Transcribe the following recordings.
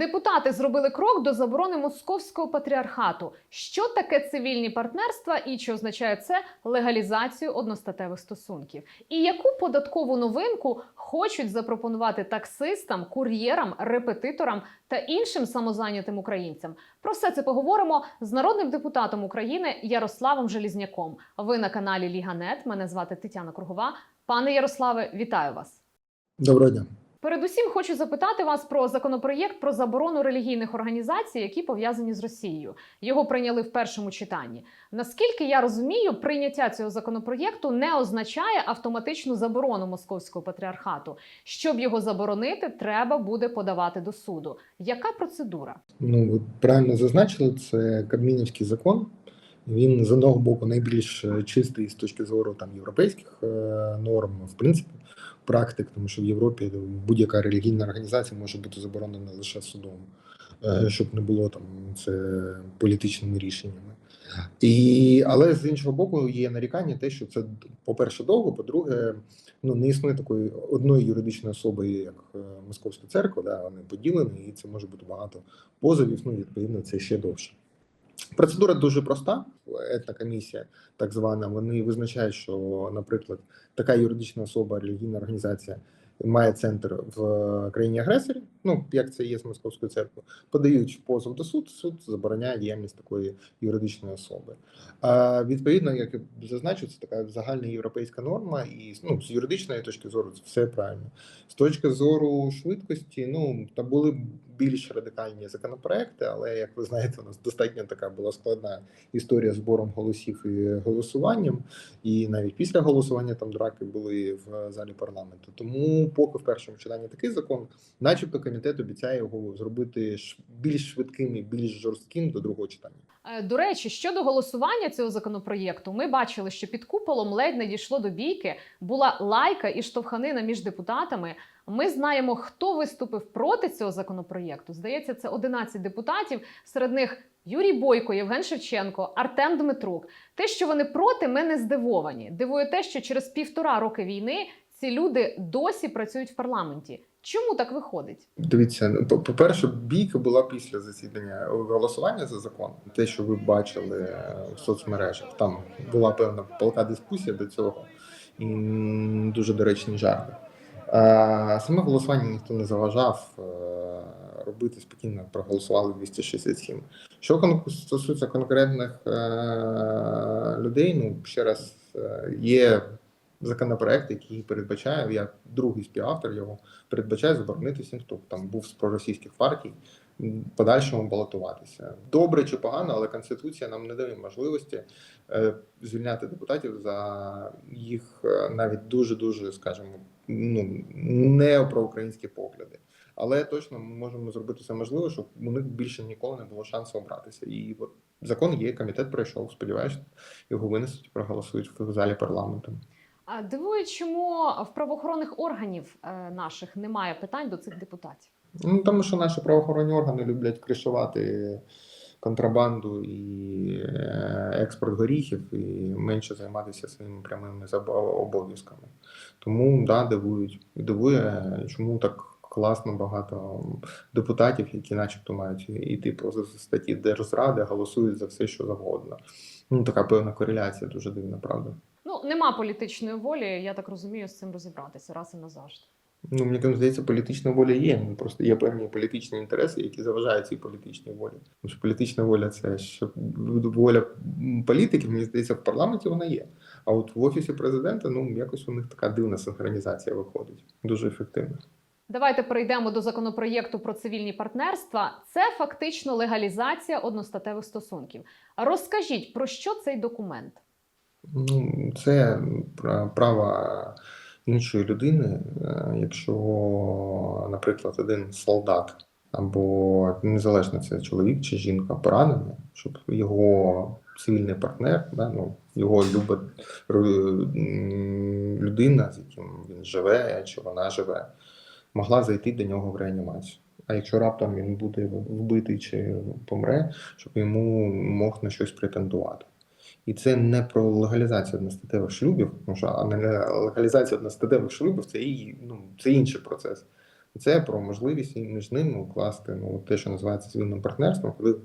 Депутати зробили крок до заборони московського патріархату. Що таке цивільні партнерства і чи означає це легалізацію одностатевих стосунків? І яку податкову новинку хочуть запропонувати таксистам, кур'єрам, репетиторам та іншим самозайнятим українцям? Про все це поговоримо з народним депутатом України Ярославом Желізняком. Ви на каналі Ліга.нет. Мене звати Тетяна Кругова. Пане Ярославе, вітаю вас. Доброго дня. Передусім хочу запитати вас про законопроєкт про заборону релігійних організацій, які пов'язані з Росією. Його прийняли в першому читанні. Наскільки я розумію, прийняття цього законопроєкту не означає автоматичну заборону московського патріархату. Щоб його заборонити, треба буде подавати до суду. Яка процедура? Ну ви правильно зазначили, це Кабмінівський закон. Він з одного боку найбільш чистий з точки зору там європейських е, норм, в принципі, практик, тому що в Європі будь-яка релігійна організація може бути заборонена лише судом, е, щоб не було там це політичними рішеннями. І, але з іншого боку, є нарікання, те, що це, по-перше, довго, по-друге, ну не існує такої одної юридичної особи, як е, Московська церква, да, вони поділені, і це може бути багато позовів. Ну, відповідно, це ще довше. Процедура дуже проста. Етна комісія, так звана, вони визначають, що, наприклад, така юридична особа, релігійна організація має центр в країні агресорі. Ну як це є з московською церквою, подають позов до суду, суд забороняє діяльність такої юридичної особи. А відповідно, як я зазначив, це така загальна європейська норма, і ну з юридичної точки зору це все правильно. З точки зору швидкості, ну та були більш радикальні законопроекти, але як ви знаєте, у нас достатньо така була складна історія збором голосів і голосуванням, і навіть після голосування там драки були в залі парламенту. Тому, поки в першому читанні такий закон, начебто, комітет обіцяє його зробити більш швидким і більш жорстким до другого читання. Е, До речі, щодо голосування цього законопроєкту, ми бачили, що під куполом ледь не дійшло до бійки. Була лайка і штовханина між депутатами. Ми знаємо, хто виступив проти цього законопроєкту. Здається, це 11 депутатів. Серед них Юрій Бойко, Євген Шевченко, Артем Дмитрук. Те, що вони проти, ми не здивовані. Дивує те, що через півтора роки війни ці люди досі працюють в парламенті. Чому так виходить? Дивіться, ну, по- по-перше, бійка була після засідання голосування за закон. Те, що ви бачили е, в соцмережах, там була певна палка дискусія до цього і дуже доречні жарти. А саме голосування ніхто не заважав е, робити спокійно, проголосували 267. Що стосується конкретних е, людей, ну ще раз е, є законопроект, який передбачає, я другий співавтор його передбачає заборонити всім, хто там був з проросійських партій, подальшому балотуватися. Добре чи погано, але конституція нам не дає можливості е, звільняти депутатів за їх е, навіть дуже дуже, скажімо, ну не проукраїнські погляди. Але точно ми можемо зробити все можливе, щоб у них більше ніколи не було шансу обратися. І от закон є, комітет пройшов. Сподіваюся, його винесуть і проголосують в залі парламенту. А Дивує, чому в правоохоронних органів е, наших немає питань до цих депутатів. Ну, тому що наші правоохоронні органи люблять кришувати контрабанду і е, експорт горіхів, і менше займатися своїми прямими обов'язками. Тому да, дивують. І Дивує, чому так класно багато депутатів, які начебто мають йти по статті держзради, голосують за все, що завгодно. Ну, така певна кореляція дуже дивна, правда. Ну нема політичної волі, я так розумію, з цим розібратися раз і назавжди. Ну, мені там здається, політична воля є. Ну, просто є певні політичні інтереси, які заважають цій політичній волі. Тому що політична воля це що воля політиків, мені здається, в парламенті вона є. А от в офісі президента, ну якось у них така дивна синхронізація виходить. Дуже ефективна. Давайте перейдемо до законопроєкту про цивільні партнерства. Це фактично легалізація одностатевих стосунків. Розкажіть про що цей документ? Ну, це пра- право іншої людини, е, якщо, наприклад, один солдат або незалежно це чоловік чи жінка поранений, щоб його цивільний партнер, да, ну, його люба людина, з яким він живе чи вона живе, могла зайти до нього в реанімацію. А якщо раптом він буде вбитий чи помре, щоб йому мог на щось претендувати. І це не про легалізацію одностатевих шлюбів, тому що легалізація одностатевих шлюбів це і ну це інший процес. Це про можливість між ними укласти ну, те, що називається цивільним партнерством, коли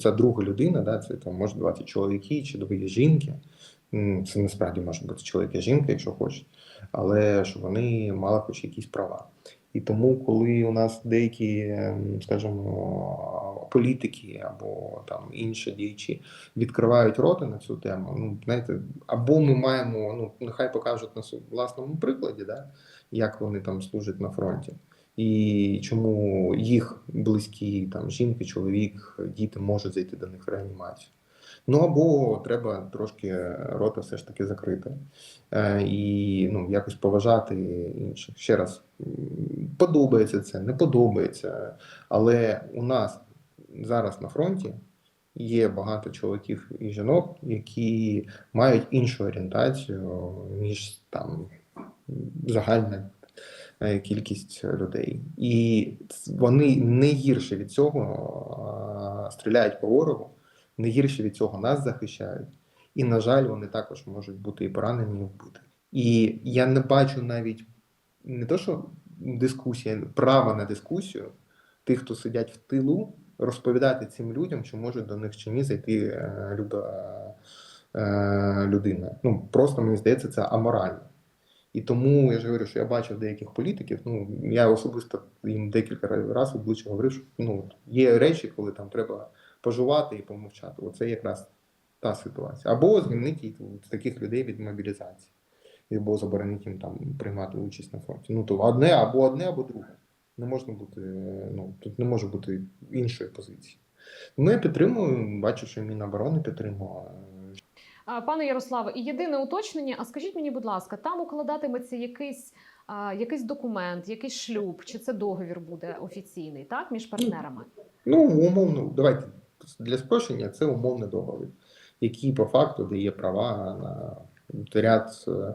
ця друга людина, да, це там може бути чоловіки чи двоє жінки. Це насправді може бути чоловік і жінка, якщо хочуть, але щоб вони мали хоч якісь права. І тому, коли у нас деякі, ем, скажімо, політики або там інші діячі відкривають роти на цю тему, ну знаєте, або ми маємо, ну нехай покажуть на власному прикладі, да, як вони там служать на фронті, і чому їх близькі там жінки, чоловік, діти можуть зайти до них в реанімацію. Ну або треба трошки рота все ж таки закрити е, і ну, якось поважати інших. Ще раз, подобається це, не подобається. Але у нас зараз на фронті є багато чоловіків і жінок, які мають іншу орієнтацію, ніж там загальна е, кількість людей. І вони не гірше від цього стріляють по ворогу, не гірше від цього нас захищають. І, на жаль, вони також можуть бути і поранені, і вбиті. І я не бачу навіть не то, що дискусія, права на дискусію тих, хто сидять в тилу, розповідати цим людям, чи може до них чи ні зайти е, люба е, людина. Ну просто мені здається, це аморально. І тому я ж говорю, що я бачив деяких політиків. Ну я особисто їм декілька разів обличчя говорив, що ну є речі, коли там треба пожувати і помовчати. Оце якраз та ситуація. Або звільнити таких людей від мобілізації, або заборонити їм там приймати участь на фронті. Ну то одне або одне, або друге. Не можна бути, ну тут не може бути іншої позиції. Ну я підтримую, бачу, що Міноборони підтримувала. Пане Ярославе, і єдине уточнення. А скажіть мені, будь ласка, там укладатиметься якийсь, а, якийсь документ, якийсь шлюб, чи це договір буде офіційний, так, між партнерами? Ну, умовно, давайте для спрощення це умовний договір, який по факту дає права на ряд е,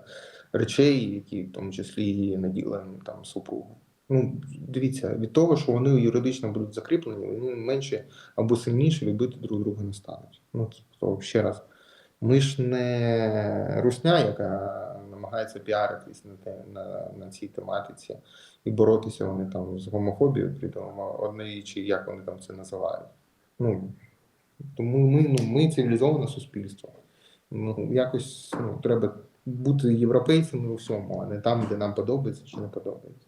речей, які в тому числі і наділені там супругу. Ну, дивіться, від того, що вони юридично будуть закріплені, вони менше або сильніше любити друг друга не стануть. Ну, тобто, ще раз, ми ж не русня, яка намагається піаритись на, те, на, на цій тематиці і боротися вони там з гомофобією, притому однієї, чи як вони там це називають. Ну, тому ми, ну, ми цивілізоване суспільство. Ну, якось ну, треба бути європейцями у всьому, а не там, де нам подобається чи не подобається.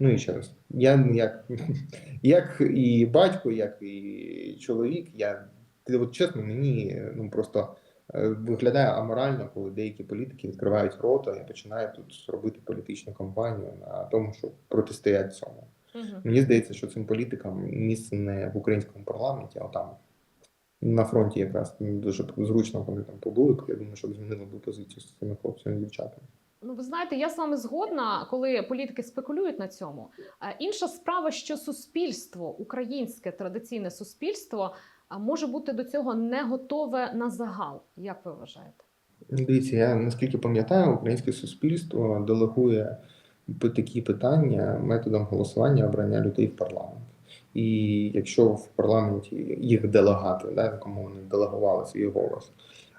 Ну і ще раз, я як, як і батько, як і чоловік, я от чесно, мені ну просто е, виглядає аморально, коли деякі політики відкривають рота і починають тут робити політичну кампанію на тому, щоб протистояти цьому. Угу. Мені здається, що цим політикам місце не в українському парламенті, а там на фронті якраз дуже зручно вони там побули. Я думаю, щоб змінили б позицію з цими хлопцями і дівчатами. Ну, ви знаєте, я з вами згодна, коли політики спекулюють на цьому. Інша справа, що суспільство, українське традиційне суспільство, може бути до цього не готове на загал. Як ви вважаєте? Дивіться, я наскільки пам'ятаю, українське суспільство делегує такі питання методом голосування обрання людей в парламент. І якщо в парламенті їх делегати, да, кому вони делегували свій голос,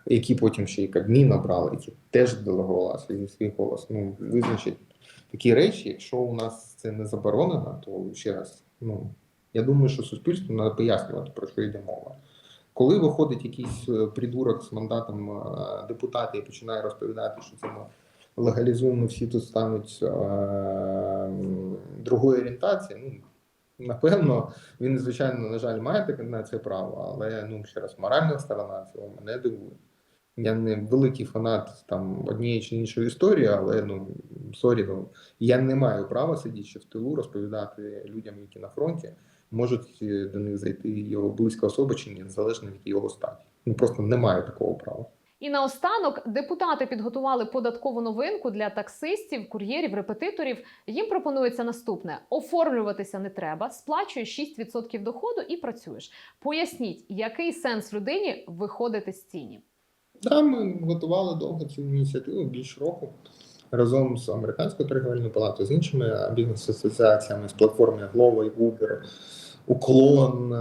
які потім ще й Кабмін обрали, які теж делегували свій, свій голос, ну визначить такі речі, якщо у нас це не заборонено, то ще раз, ну я думаю, що суспільству треба пояснювати, про що йде мова. Коли виходить якийсь е, придурок з мандатом е, депутата і починає розповідати, що це ми легалізуємо, всі тут стануть е, другої орієнтації, ну напевно, він звичайно, на жаль, має таке на це право, але ну ще раз, моральна сторона цього мене дивує. Я не великий фанат там однієї чи іншої історії, але ну сорі, ну, я не маю права сидіти в тилу, розповідати людям, які на фронті, можуть е, до них зайти його близька особа чи ні, залежно від його статі. Ну просто немає такого права. І наостанок депутати підготували податкову новинку для таксистів, кур'єрів, репетиторів. Їм пропонується наступне: оформлюватися не треба, сплачуєш 6% доходу і працюєш. Поясніть, який сенс людині виходити з тіні? Да, ми готували довго цю ініціативу більш року разом з американською торгівельною палатою, з іншими бізнес-асоціаціями, з платформи Glovo Uber. Уклон, е,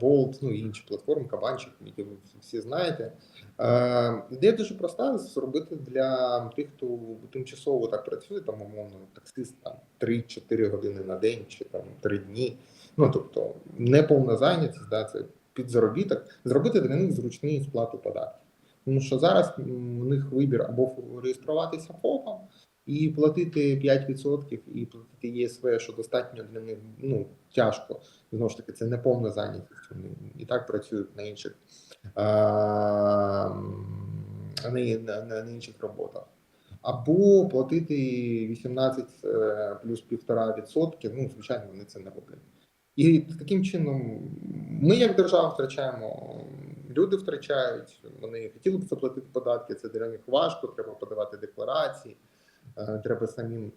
Bolt, ну і інші платформи, Кабанчик, які ви всі знаєте. Е, Ідея дуже проста зробити для тих, хто тимчасово так працює, там умовно таксист там 3-4 години на день чи там 3 дні. Ну тобто не повна зайнятість, да, це під заробіток, зробити для них зручний сплату податків. Тому що зараз у них вибір або реєструватися ФОПом і платити 5% і платити ЄСВ, що достатньо для них ну, тяжко. Знову ж таки, це не повна зайнятість. Вони і так працюють на інших, на, на, на інших роботах. Або платити 18 е, плюс 1,5%, ну, звичайно, вони це не роблять. І таким чином ми, як держава, втрачаємо, люди втрачають, вони хотіли б заплатити податки, це для них важко, треба подавати декларації, е, треба самим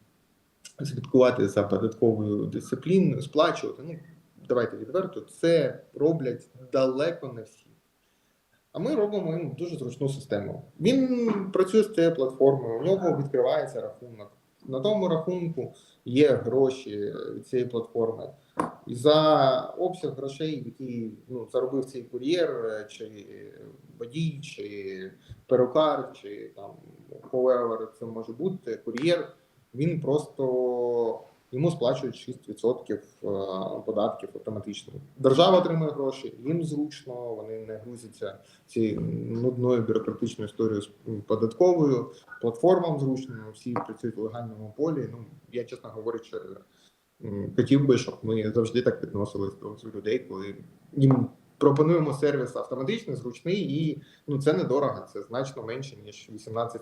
слідкувати за податковою дисципліною, сплачувати. Ну, давайте відверто, це роблять далеко не всі. А ми робимо їм дуже зручну систему. Він працює з цією платформою, у нього відкривається рахунок. На тому рахунку є гроші цієї платформи. І за обсяг грошей, які ну, заробив цей кур'єр, е, чи водій, чи перукар, чи там whoever це може бути, кур'єр, він просто йому сплачують 6% е, податків автоматично. Держава отримує гроші, їм зручно, вони не грузяться цією нудною бюрократичною історією з податковою, платформам зручно, всі працюють в легальному полі. Ну, я, чесно говорячи, хотів би, щоб ми завжди так відносились до людей, коли їм пропонуємо сервіс автоматичний, зручний, і ну це недорого, це значно менше, ніж 18,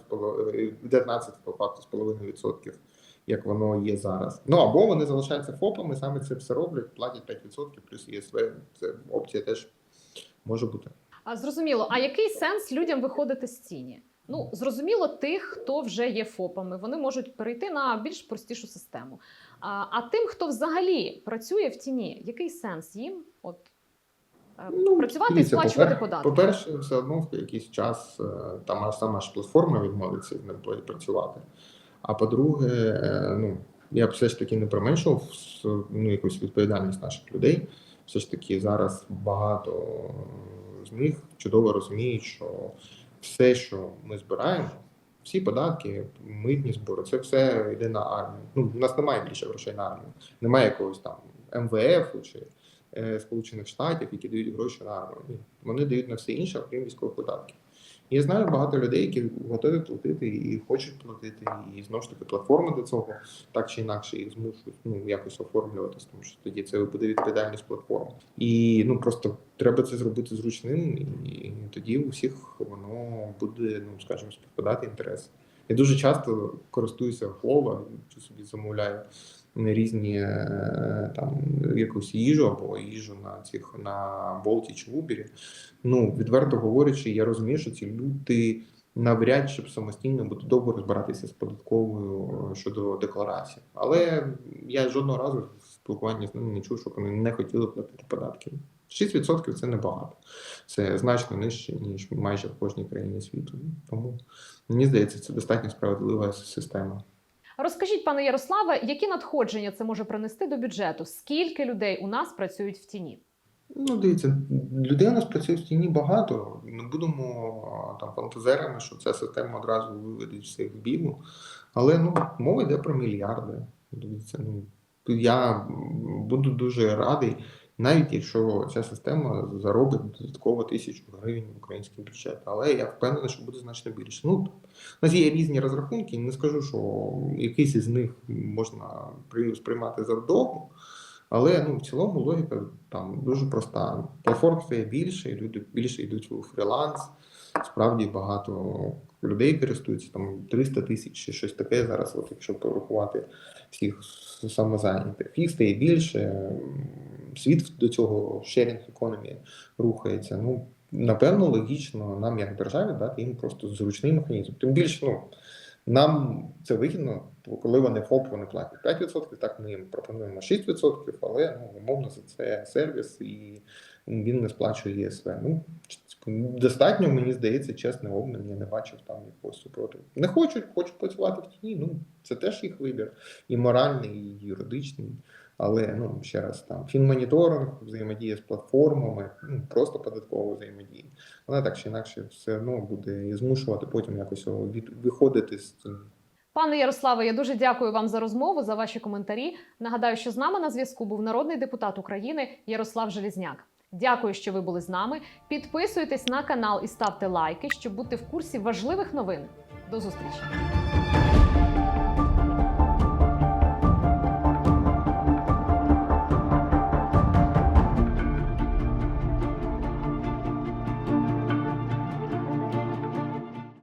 19 по факту з половиною відсотків, як воно є зараз. Ну або вони залишаються ФОПами, саме це все роблять, платять 5% плюс ЄСВ. Це опція теж може бути. А зрозуміло, а який сенс людям виходити з тіні? Ну, зрозуміло, тих, хто вже є ФОПами, вони можуть перейти на більш простішу систему. А, а тим, хто взагалі працює в тіні, який сенс їм от е, Ну, працювати і сплачувати податки? По-перше, все одно в якийсь час е, там сама ж платформа відмовиться з ним працювати. А по-друге, е, ну я б все ж таки не применшував ну, якусь відповідальність наших людей. Все ж таки зараз багато з них чудово розуміють, що все, що ми збираємо, всі податки, митні збори, це все йде на армію. Ну, у нас немає більше грошей на армію, немає якогось там МВФ чи е, Сполучених Штатів, які дають гроші на армію. Вони дають на все інше, окрім військових податків. Я знаю багато людей, які готові платити і хочуть платити, і знову ж таки платформи до цього так чи інакше їх змушують ну якось оформлюватись, тому що тоді це буде відповідальність платформи. І ну просто треба це зробити зручним, і тоді у всіх воно буде, ну скажімо, співпадати інтереси. Я дуже часто користуюся Хлова, чи собі замовляю різні е, там якусь їжу або їжу на цих на Болті чи Убері. Ну відверто говорячи, я розумію, що ці люди навряд чи самостійно будуть довго розбиратися з податковою е, щодо декларації. Але я жодного разу в спілкуванні з ними не чув, щоб вони не хотіли платити податки. 6% це небагато. Це значно нижче, ніж майже в кожній країні світу. Тому мені здається, це достатньо справедлива система. Розкажіть, пане Ярославе, які надходження це може принести до бюджету? Скільки людей у нас працюють в тіні? Ну, дивіться, людей у нас працює в стіні багато. Не будемо там фантазерами, що ця система одразу виведе всіх в білу. Але ну, мова йде про мільярди. Дивіться, ну я буду дуже радий, навіть якщо ця система заробить додатково тисячу гривень в український бюджет. Але я впевнений, що буде значно більше. Ну, у нас є різні розрахунки, не скажу, що якийсь із них можна сприймати сприймати завдовго. Але ну, в цілому логіка там дуже проста. Платформ стає більше, і люди більше йдуть у фріланс. Справді багато людей користуються, там 300 тисяч чи щось таке зараз, от якщо порахувати всіх самозайнятих. Їх стає більше, світ до цього sharing economy рухається. Ну, напевно, логічно нам, як державі, дати їм просто зручний механізм. Тим більше, ну, нам це вигідно, коли вони ФОП, вони платять 5%, так ми їм пропонуємо 6%, але ну, умовно за це сервіс і він не сплачує ЄСВ. Ну, достатньо, мені здається, чесний обмін, я не бачив там якогось супротиву. Не хочуть, хочуть працювати в тіні, ну це теж їх вибір. І моральний, і юридичний. Але ну ще раз там фінмоніторинг, взаємодія з платформами, ну просто податкова взаємодія. Вона так чи інакше все одно буде і змушувати потім якось від, виходити з цим. Пане Ярославе, я дуже дякую вам за розмову, за ваші коментарі. Нагадаю, що з нами на зв'язку був народний депутат України Ярослав Желізняк. Дякую, що ви були з нами. Підписуйтесь на канал і ставте лайки, щоб бути в курсі важливих новин. До зустрічі!